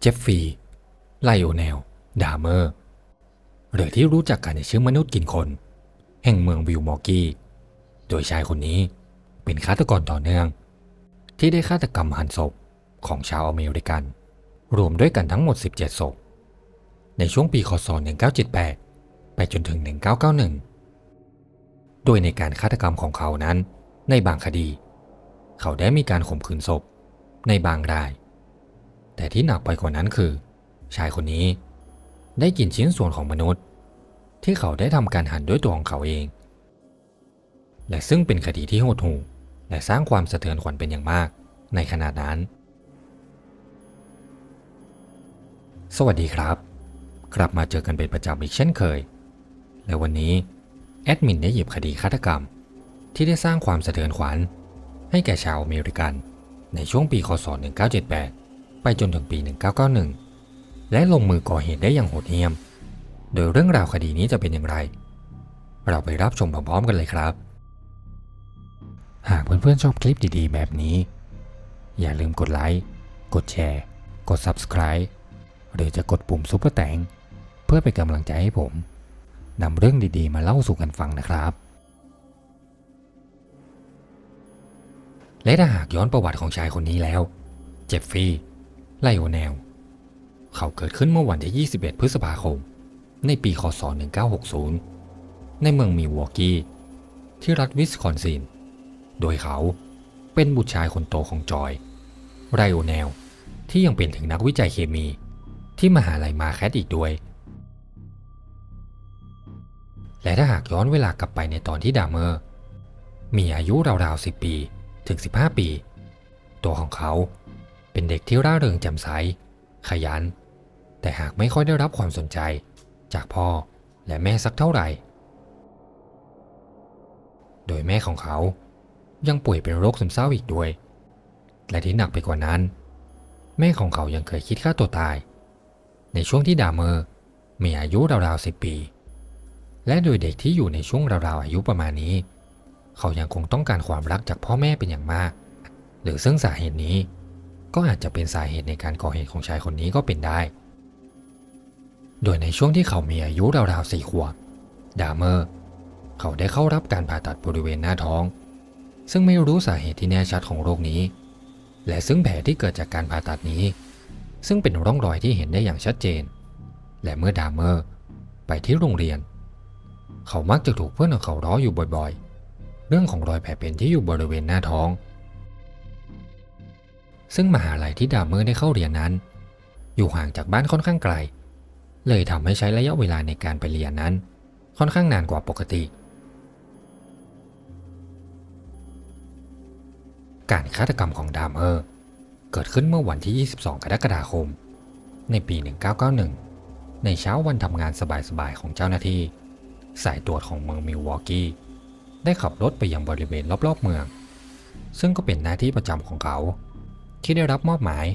เจฟฟี่ไลโอเนล ดาเมอร์ หรือที่รู้จักกันในชื่อมนุษย์กินคน แห่งเมืองวิลมอร์กี้ โดยชายคนนี้เป็นฆาตกรต่อเนื่อง ที่ได้ฆาตกรรมหันศพของชาวอเมริกัน รวมด้วยกันทั้งหมด 17 ศพ ในช่วงปีคศ 1978 ไปจนถึง 1991 โดยในการฆาตกรรมของเขานั้นในบางคดี เขาได้มีการข่มขืนศพ ในบางราย แต่ที่หนักไปกว่านั้นคือ ชายคนนี้ ได้กินชิ้นส่วนของมนุษย์ ที่เขาได้ทำการหั่นด้วยตัวของเขาเอง และซึ่งเป็นคดีที่โหดหู่และสร้างความสะเทือนขวัญเป็นอย่างมากในขณะนั้น สวัสดีครับ กลับมาเจอกันเป็นประจำอีกเช่นเคย และวันนี้แอดมินได้หยิบคดีฆาตกรรม ที่ได้สร้างความสะเทือนขวัญให้แก่ชาวอเมริกัน ในช่วงปีคศ1978 จนถึงปี 1991 และลงมือก่อเหตุได้อย่างโหดเหี้ยม โดยเรื่องราวคดีนี้จะเป็นอย่างไร เราไปรับชมพร้อมๆกันเลยครับ หากเพื่อนๆชอบคลิปดีๆ แบบนี้ อย่าลืมกดไลค์ กดแชร์ กด Subscribe หรือจะกดปุ่มซุปเปอร์แตงเพื่อเป็นกำลังใจให้ผมนำเรื่องดีๆ มาเล่าสู่กันฟังนะครับและถ้าหากย้อนประวัติของชายคนนี้แล้ว เจฟฟี่ ไลโอเนล เขาเกิดขึ้นเมื่อวันที่ 21 พฤษภาคม ในปี คศ 1960 ในเมืองมิวอกกี้ ที่รัฐวิสคอนซิน โดยเขาเป็นบุตรชายคนโตของจอยไรโอเนล ที่ยังเป็นถึงนักวิจัยเคมีที่มหาลัยมาแคทอีกด้วย และถ้าหากย้อนเวลากลับไปในตอนที่ดามเมอร์ มีอายุราวๆ 10 ปีถึง 15 ปี ตัวของเขา เป็นเด็กที่ร่าเริงแจ่มใส ขยัน แต่หากไม่ค่อยได้รับความสนใจ จากพ่อและแม่สักเท่าไหร่ โดยแม่ของเขายังป่วยเป็นโรคซึมเศร้าอีกด้วย และที่หนักไปกว่านั้น แม่ของเขายังเคยคิดฆ่าตัวตาย ในช่วงที่ดาเมอร์มีอายุราวๆ10ปี และโดยเด็กที่อยู่ในช่วงราวๆอายุประมาณนี้ เขายังคงต้องการความรักจากพ่อแม่เป็นอย่างมาก หรือซึ่งสาเหตุนี้ ก็อาจจะเป็นสาเหตุในการก่อเหตุของชายคนนี้ก็เป็นได้ โดยในช่วงที่เขามีอายุราวๆสี่ขวบ ดามเมอร์ เขาได้เข้ารับการผ่าตัดบริเวณหน้าท้อง ซึ่งไม่รู้สาเหตุที่แน่ชัดของโรคนี้ และซึ่งแผลที่เกิดจากการผ่าตัดนี้ ซึ่งเป็นร่องรอยที่เห็นได้อย่างชัดเจน และเมื่อดามเมอร์ไปที่โรงเรียน เขามักจะถูกเพื่อนของเขาล้ออยู่บ่อยๆ เรื่องของรอยแผลเป็นที่อยู่บริเวณหน้าท้อง ซึ่งมหาลัยที่ดามเมอร์ได้เข้าเรียนนั้น อยู่ห่างจากบ้านค่อนข้างไกล เลยทำให้ใช้ระยะเวลาในการไปเรียนนั้น ค่อนข้างนานกว่าปกติ การฆาตกรรมของดามเมอร์เกิดขึ้นเมื่อวันที่ 22 กรกฎาคม ในปี 1991 ในเช้าวันทำงานสบายๆของเจ้าหน้าที่ สายตรวจของเมืองมิลวอกกี้ ได้ขับรถไปยังบริเวณรอบๆเมือง ซึ่งก็เป็นหน้าที่ประจำของเขา ที่ได้รับมอบหมาย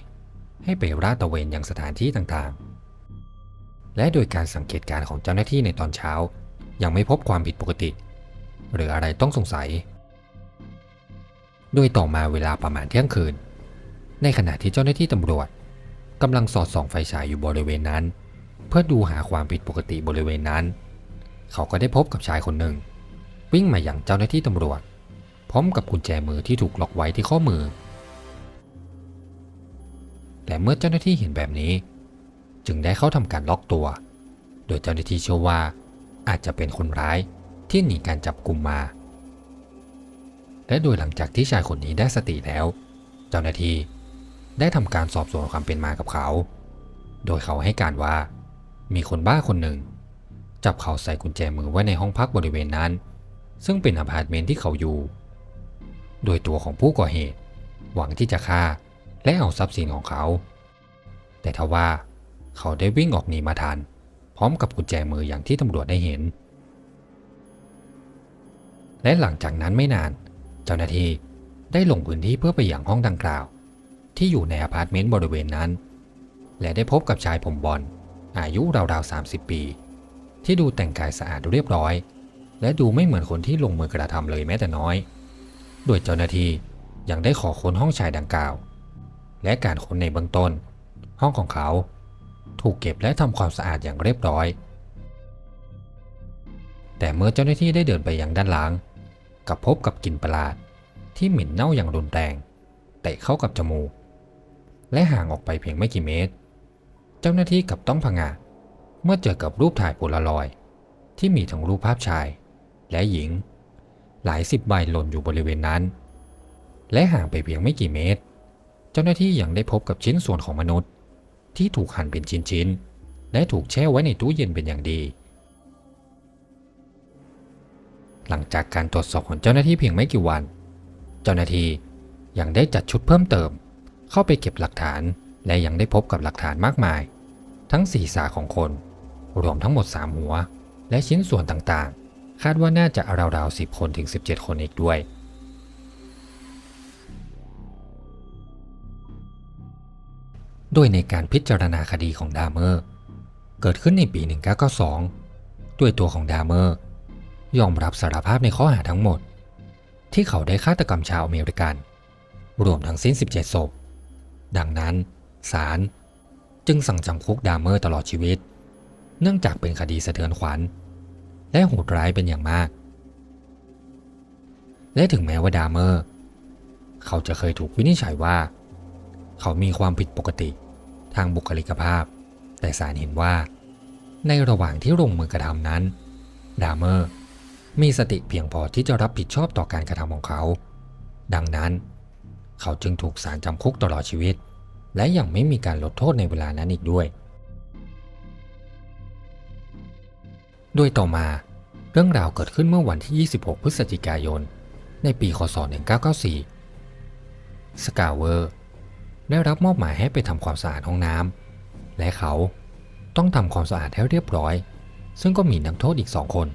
ให้ไปราดตระเวนยังสถานที่ต่างๆ และโดยการสังเกตการณ์ของเจ้าหน้าที่ในตอนเช้า ยังไม่พบความผิดปกติ หรืออะไรต้องสงสัย โดยต่อมาเวลาประมาณเที่ยงคืน ในขณะที่เจ้าหน้าที่ตำรวจกำลังสอดส่องไฟฉายอยู่บริเวณนั้น เพื่อดูหาความผิดปกติบริเวณนั้น เขาก็ได้พบกับชายคนหนึ่ง วิ่งมาอย่างเจ้าหน้าที่ตำรวจ พร้อมกับกุญแจมือที่ถูกล็อกไว้ที่ข้อมือ และเมื่อเจ้าหน้าที่เห็นแบบนี้ จึงได้เข้าทำการล็อกตัว โดยเจ้าหน้าที่เชื่อว่า อาจจะเป็นคนร้ายที่หนีการจับกลุ่มมา และโดยหลังจากที่ชายคนนี้ได้สติแล้ว เจ้าหน้าที่ได้ทำการสอบสวนความเป็นมากับเขา โดยเขาให้การว่า มีคนบ้าคนหนึ่ง จับเขาใส่กุญแจมือไว้ในห้องพักบริเวณนั้น ซึ่งเป็นอพาร์ตเมนต์ที่เขาอยู่ โดยตัวของผู้ก่อเหตุ หวังที่จะฆ่า และเอาทรัพย์สินของเขา แต่ทว่าเขาได้วิ่งออกหนีมาทัน พร้อมกับกุญแจมืออย่างที่ตำรวจได้เห็น และหลังจากนั้นไม่นาน เจ้าหน้าที่ได้ลงพื้นที่เพื่อไปยังห้องดังกล่าว ที่อยู่ในอพาร์ตเมนต์บริเวณนั้น และได้พบกับชายผมบอลอายุราวๆ 30 ปี ที่ดูแต่งกายสะอาดเรียบร้อย และดูไม่เหมือนคนที่ลงมือกระทำเลยแม้แต่น้อย โดยเจ้าหน้าที่ยังได้ขอค้นห้องชายดังกล่าว และการค้นในเบื้องต้น ห้องของเขาถูกเก็บและทำความสะอาดอย่างเรียบร้อย แต่เมื่อเจ้าหน้าที่ได้เดินไปยังด้านหลังกับพบกับกลิ่นประหลาด ที่เหม็นเน่าอย่างรุนแรงเตะเข้ากับจมูก และห่างออกไปเพียงไม่กี่เมตร เจ้าหน้าที่กับต้องผงาดเมื่อเจอกับรูปถ่ายโพลารอย ที่มีทั้งรูปภาพชาย และหญิง หลายสิบใบหล่นอยู่บริเวณนั้น และห่างไปเพียงไม่กี่เมตร เจ้าหน้าที่ยังได้พบกับชิ้นส่วนของมนุษย์ ที่ถูกหั่นเป็นชิ้นๆ และถูกแช่ไว้ในตู้เย็นเป็นอย่างดี หลังจากการตรวจสอบของเจ้าหน้าที่เพียงไม่กี่วัน เจ้าหน้าที่ยังได้จัดชุดเพิ่มเติม เข้าไปเก็บหลักฐาน และยังได้พบกับหลักฐานมากมาย ทั้งศีรษะของคน รวมทั้งหมด 3 หัว และชิ้นส่วนต่างๆ คาดว่าน่าจะราวๆ10 คนถึง 17 คนอีกด้วย โดยในการพิจารณาคดีของดาเมอร์ เกิดขึ้นในปี 1992 ด้วยตัวของดาเมอร์ ยอมรับสารภาพในข้อหาทั้งหมด ที่เขาได้ฆาตกรรมชาวอเมริกัน รวมทั้งสิ้น 17 ศพ ดังนั้นศาลจึงสั่งจำคุกดาเมอร์ตลอดชีวิต เนื่องจากเป็นคดีสะเทือนขวัญ และโหดร้ายเป็นอย่างมาก และถึงแม้ว่าดาเมอร์ เขาจะเคยถูกวินิจฉัยว่า เขามีความผิดปกติ ทางบุคลิกภาพ แต่ศาลเห็นว่า ในระหว่างที่ลงมือกระทำนั้น ดามเมอร์ มีสติเพียงพอที่จะรับผิดชอบต่อการกระทำของเขา ดังนั้น เขาจึงถูกศาลจำคุกตลอดชีวิต และยังไม่มีการลดโทษในเวลานั้นอีกด้วยโดยต่อมาเรื่องราวเกิดขึ้นเมื่อวันที่ 26 พฤศจิกายน ในปี คศ 1994 สกาเวอร์ ได้รับมอบหมายให้ไปทำความสะอาดห้องน้ำและเขาต้องทำความสะอาดให้เรียบร้อย ซึ่งก็มีนักโทษอีกสองคน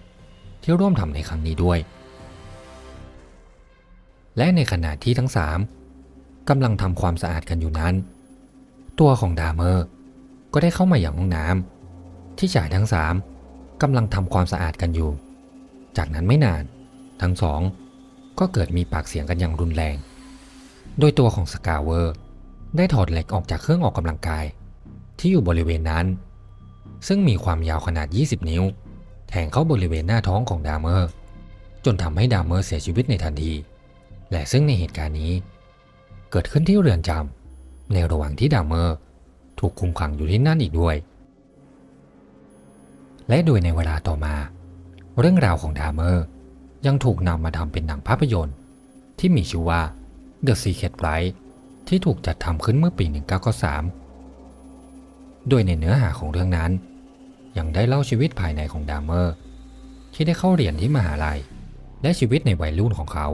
ที่ร่วมทำในครั้งนี้ด้วย และในขณะที่ทั้งสามกำลังทำความสะอาดกันอยู่นั้น ตัวของดาเมอร์ก็ได้เข้ามาอย่างห้องน้ำที่ชายทั้งสามกำลังทำความสะอาดกันอยู่ จากนั้นไม่นาน ทั้งสองก็เกิดมีปากเสียงกันอย่างรุนแรง โดยตัวของสกาเวอร์ ได้ถอดเหล็กออกจากเครื่องออกกำลังกาย ที่อยู่บริเวณนั้น ซึ่งมีความยาวขนาด 20 นิ้ว แทงเข้าบริเวณหน้าท้องของดามเมอร์ จนทำให้ดามเมอร์เสียชีวิตในทันที และซึ่งในเหตุการณ์นี้ เกิดขึ้นที่เรือนจำในระหว่างที่ดามเมอร์ถูกคุมขังอยู่ที่นั่นอีกด้วย และโดยในเวลาต่อมา เรื่องราวของดามเมอร์ยังถูกนำมาทำเป็นหนังภาพยนตร์ ที่มีชื่อว่า The Secret Life ที่ถูกจัดทำขึ้นเมื่อปี 1993 โดยในเนื้อหาของเรื่องนั้น ยังได้เล่าชีวิตภายในของดามเมอร์ ที่ได้เข้าเรียนที่มหาลัย และชีวิตในวัยรุ่นของเขา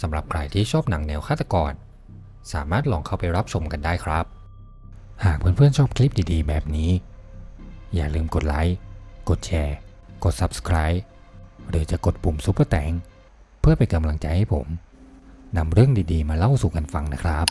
สำหรับใครที่ชอบหนังแนวฆาตกร สามารถลองเข้าไปรับชมกันได้ครับ หากเพื่อนๆชอบคลิปดีๆ แบบนี้ อย่าลืมกดไลค์ กดแชร์ กด Subscribe หรือจะกดปุ่มซุปเปอร์แตงเพื่อเป็นกำลังใจให้ผมนำเรื่องดีๆ มาเล่าสู่กันฟังนะครับ